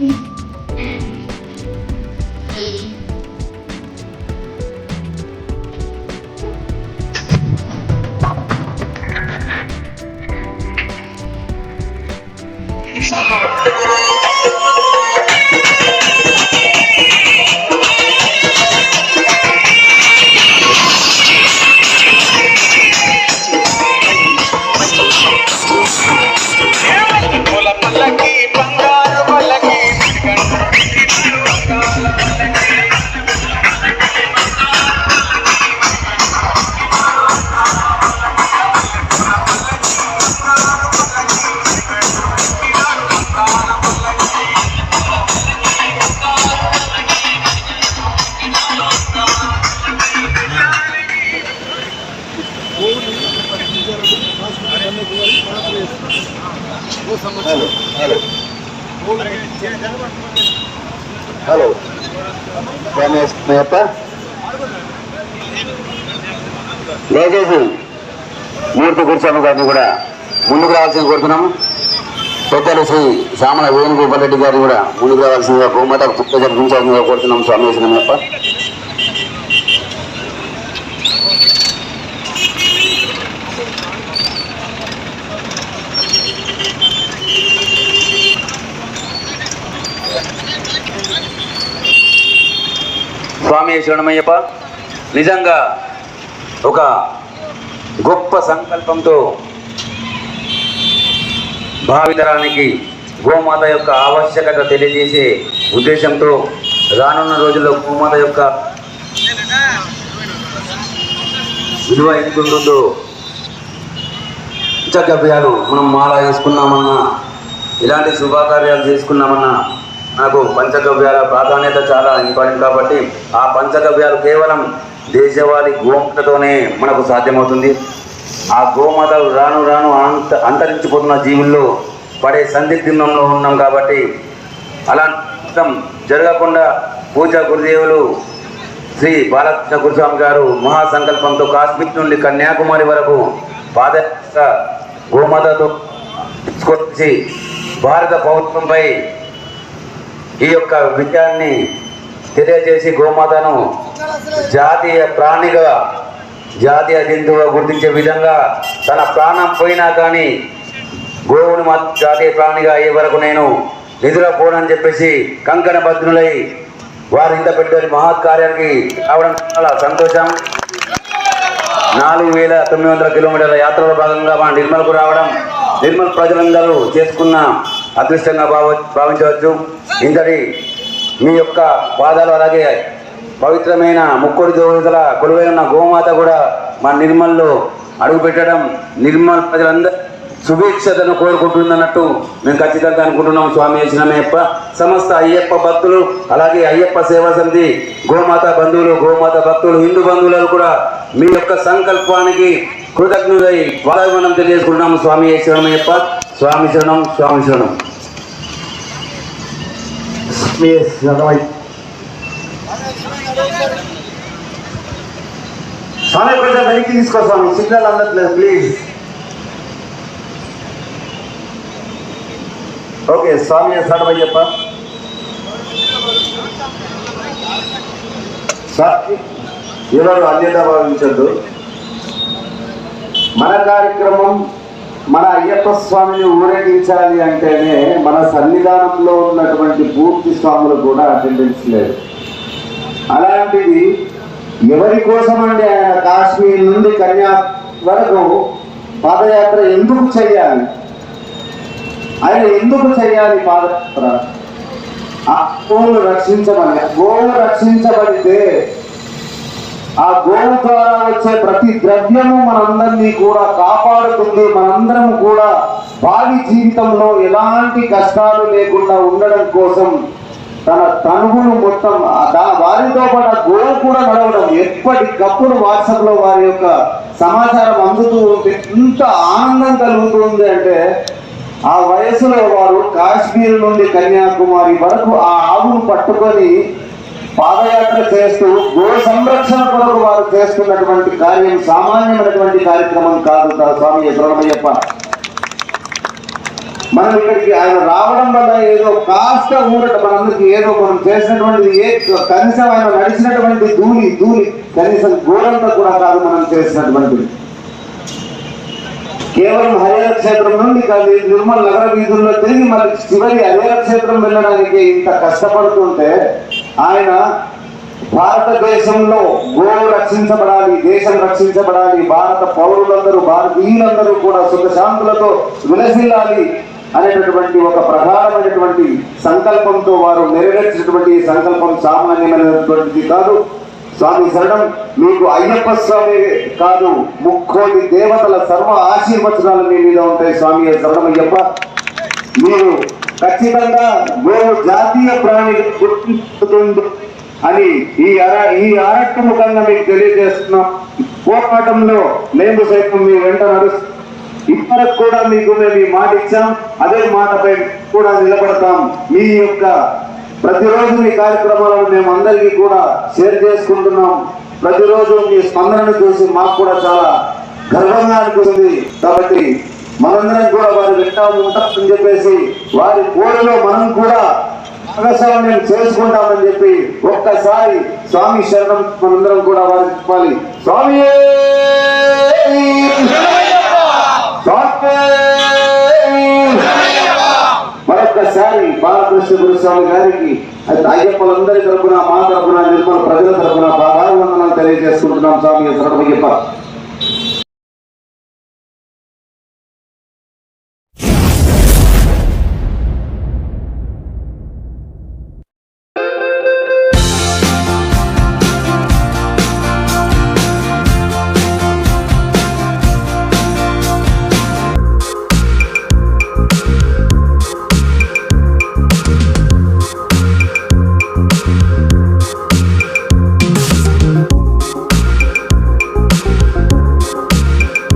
Bye. Hello hello. Hello. మేయప్ప దయచేసి మూర్తి కూర్చొని గారిని కూడా ముందుకు రావాల్సింది కోరుతున్నాము. పెద్దలు శ్రీ సామల వేణుగోపాల్ రెడ్డి గారిని కూడా ముందుకు రావాల్సిందిగా బహుమత జరిపించాల్సిందిగా కోరుతున్నాం స్వామి వేసిన వేసినప్ప స్వామి శరణమయ్యప్ప నిజంగా ఒక గొప్ప సంకల్పంతో భావితరానికి గోమాత యొక్క ఆవశ్యకత తెలియజేసే ఉద్దేశంతో రానున్న రోజుల్లో గోమాత యొక్క విలువ ఎంత ఉంటుందో చక్కభ్యాలు మనం మాల వేసుకున్నామన్నా ఇలాంటి శుభకార్యాలు చేసుకున్నామన్నా నాకు పంచగవ్యాల ప్రాధాన్యత చాలా ఇంపార్టెంట్ కాబట్టి ఆ పంచగవ్యాలు కేవలం దేశవాళి గోమాతతోనే మనకు సాధ్యమవుతుంది. ఆ గోమాత రాను రాను అంత అంతరించిపోతున్న జీవుల్లో పడే సందిగ్ధంలో ఉన్నాం కాబట్టి అలా జరగకుండా పూజా గురుదేవులు శ్రీ బాలకృష్ణ గురుస్వామి గారు మహాసంకల్పంతో కాశ్మీర్ నుండి కన్యాకుమారి వరకు పాదయాత్ర గోమాతతో తీసుకొచ్చి భారత పౌత్రంపై ఈ యొక్క విషయాన్ని తెలియజేసి గోమాతను జాతీయ ప్రాణిగా జాతీయ జంతువుగా గుర్తించే విధంగా తన ప్రాణం పోయినా కానీ గోవుని మా జాతీయ ప్రాణిగా అయ్యే వరకు నేను నిధుల పోనని చెప్పేసి కంకణ భద్రులై వారు ఇంత పెద్ద మహాకార్యానికి రావడం చాలా సంతోషం. నాలుగు వేల తొమ్మిది వందల కిలోమీటర్ల యాత్రలో భాగంగా మన నిర్మల్కు రావడం నిర్మల్ ప్రజలందరూ చేసుకున్న అదృష్టంగా భావ భావించవచ్చు. ఇంతటి మీ యొక్క పాదాలు అలాగే పవిత్రమైన ముక్కుడి దేవతల కొలువైన గోమాత కూడా మా నిర్మల్లో అడుగుపెట్టడం నిర్మల్ ప్రజలందరూ శుభేచ్ఛతను కోరుకుంటుందన్నట్టు మేము ఖచ్చితంగా అనుకుంటున్నాం స్వామి అయ్యప్ప సమస్త అయ్యప్ప భక్తులు అలాగే అయ్యప్ప సేవా సమితి గోమాత బంధువులు గోమాత భక్తులు హిందూ బంధువులు కూడా మీ యొక్క సంకల్పానికి కృతజ్ఞులై మనం తెలియజేసుకుంటున్నాము స్వామి శరణమయ్యప్ప స్వామి శరణం స్వామి శరణం స్వామి కొంచెం వెనక్కి తీసుకో స్వామి సిగ్నల్ అందట్లేదు ప్లీజ్ ఓకే స్వామి సడవయ్యప్ప స్వామి ఎవరు అన్యత భావించద్దు. మన కార్యక్రమం మన అయ్యప్ప స్వామిని ఊరేగించాలి అంటేనే మన సన్నిధానంలో ఉన్నటువంటి పూర్తి స్వాములు కూడా అటెండెన్స్ లేదు. అలాంటిది ఎవరి కోసం అండి ఆయన కాశ్మీర్ నుండి కన్యా వరకు పాదయాత్ర ఎందుకు చేయాలి? ఆయన ఎందుకు చేయాలి పాదయాత్ర? ఆ గోవును రక్షించమని గోవు రక్షించబడితే ఆ గోవు ద్వారా వచ్చే ప్రతి ద్రవ్యము మనందరినీ కూడా కాపాడుతుంది. మనందరం కూడా భావి జీవితంలో ఎలాంటి కష్టాలు లేకుండా ఉండడం కోసం తన తనువును మొత్తం వారితో పాటు ఆ గోవు కూడా నడవడం. ఎప్పటికప్పుడు వాట్సాప్లో వారి యొక్క సమాచారం అందుతూ ఉంటే ఎంత ఆనందం కలుగుతుంది అంటే ఆ వయసులో వారు కాశ్మీర్ నుండి కన్యాకుమారి వరకు ఆ ఆవును పట్టుకొని పాదయాత్ర చేస్తూ గో సంరక్షణ కొరకు వారు చేస్తున్నటువంటి కార్యం సామాన్యమైనటువంటి కార్యక్రమం కాదు స్వామి శరణమయ్యప్ప మనం ఇక్కడికి ఆయన రావడం వల్ల ఏదో కాస్త ఊరట మనందరికి ఏదో మనం చేసినటువంటిది ఏ కనీసం ఆయన నడిచినటువంటి ధూళి ధూళి కనీసం గోడంతా కూడా కాదు మనం చేసినటువంటిది. కేవలం హరిహర క్షేత్రం నుండి కాదు నిర్మల్ నగర వీధుల్లో తిరిగి మనకి చివరి హరిహర క్షేత్రం వెళ్ళడానికి ఇంత కష్టపడుతుంటే ఆయన భారతదేశంలో గోవు రక్షించబడాలి దేశం రక్షించబడాలి భారత పౌరులందరూ భారతీయులందరూ కూడా సుఖశాంతులతో విలసిల్లాలి అనేటటువంటి ఒక ప్రధానమైనటువంటి సంకల్పంతో వారు నెరవేర్చినటువంటి సంకల్పం సామాన్యమైనటువంటిది కాదు. స్వామి శరణం మీకు అయ్యప్ప స్వామి కాదు ముక్కోటి దేవతల సర్వ ఆశీర్వచనాలు మీ మీద ఉంటాయి స్వామి శరణం అయ్యప్ప మీరు ఖచ్చితంగా గోవు జాతీయ ప్రాణి గుర్తిస్తుంది అని ఈ అర ఈ ఆరట్టు ముఖంగా మీకు తెలియజేస్తున్నాం. పోరాటంలో మేము సైతం మీ వెంట ఇప్పటికి కూడా మీకు మేము ఈ మాట ఇచ్చాం. అదే మాటపై కూడా నిలబడతాం. మీ యొక్క ప్రతిరోజు మీ కార్యక్రమాలను మేము అందరికీ కూడా షేర్ చేసుకుంటున్నాం. ప్రతిరోజు మీ స్పందనను చూసి మాకు కూడా చాలా గర్వంగా అనిపిస్తుంది. కాబట్టి మనందరం కూడా వారి వెంట ఉంటామని చెప్పేసి వారి కోరిలో మనం కూడా భాగస్వామ్యం చేసుకుంటామని చెప్పి ఒక్కసారి స్వామి శరణం మనందరం కూడా వారికి చెప్పాలి. స్వామి! మరొక్కసారి బాలకృష్ణ గురుస్వామి గారికి అది అయ్యప్పలందరి తరపున మా తరపున నిర్మల ప్రజల తరపున బాగా వందనాలు తెలియజేసుకుంటున్నాం స్వామి శరణమయ్యప్ప